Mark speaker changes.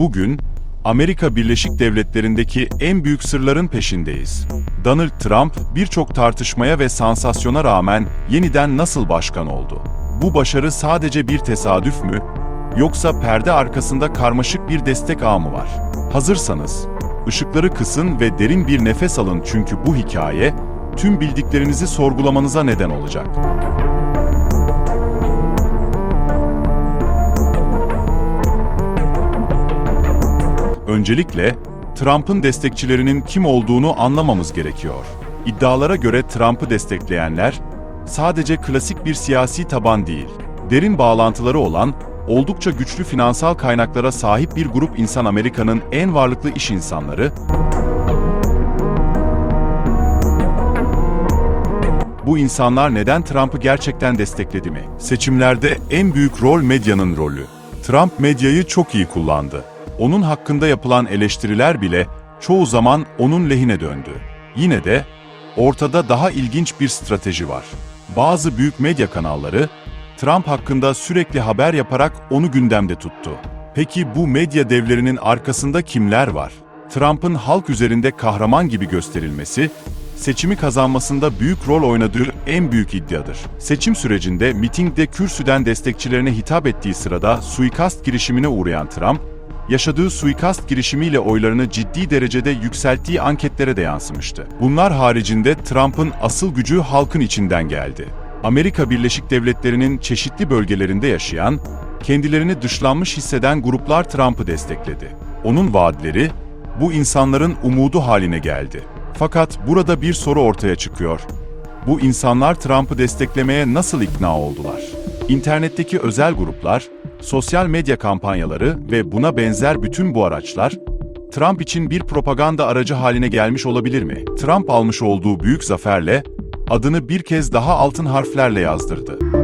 Speaker 1: Bugün Amerika Birleşik Devletleri'ndeki en büyük sırların peşindeyiz. Donald Trump birçok tartışmaya ve sansasyona rağmen yeniden nasıl başkan oldu? Bu başarı sadece bir tesadüf mü? Yoksa perde arkasında karmaşık bir destek ağı mı var? Hazırsanız, ışıkları kısın ve derin bir nefes alın çünkü bu hikaye tüm bildiklerinizi sorgulamanıza neden olacak. Öncelikle Trump'ın destekçilerinin kim olduğunu anlamamız gerekiyor. İddialara göre Trump'ı destekleyenler sadece klasik bir siyasi taban değil, derin bağlantıları olan, oldukça güçlü finansal kaynaklara sahip bir grup insan Amerika'nın en varlıklı iş insanları, Bu insanlar neden Trump'ı gerçekten destekledi mi? Seçimlerde en büyük rol medyanın rolü. Trump medyayı çok iyi kullandı. Onun hakkında yapılan eleştiriler bile çoğu zaman onun lehine döndü. Yine de ortada daha ilginç bir strateji var. Bazı büyük medya kanalları Trump hakkında sürekli haber yaparak onu gündemde tuttu. Peki bu medya devlerinin arkasında kimler var? Trump'ın halk üzerinde kahraman gibi gösterilmesi, seçimi kazanmasında büyük rol oynadığı en büyük iddiadır. Seçim sürecinde mitingde kürsüden destekçilerine hitap ettiği sırada suikast girişimine uğrayan Trump, yaşadığı suikast girişimiyle oylarını ciddi derecede yükselttiği anketlere de yansımıştı. Bunlar haricinde Trump'ın asıl gücü halkın içinden geldi. Amerika Birleşik Devletleri'nin çeşitli bölgelerinde yaşayan, kendilerini dışlanmış hisseden gruplar Trump'ı destekledi. Onun vaatleri, bu insanların umudu haline geldi. Fakat burada bir soru ortaya çıkıyor. Bu insanlar Trump'ı desteklemeye nasıl ikna oldular? İnternetteki özel gruplar, sosyal medya kampanyaları ve buna benzer bütün bu araçlar, Trump için bir propaganda aracı haline gelmiş olabilir mi? Trump almış olduğu büyük zaferle, adını bir kez daha altın harflerle yazdırdı.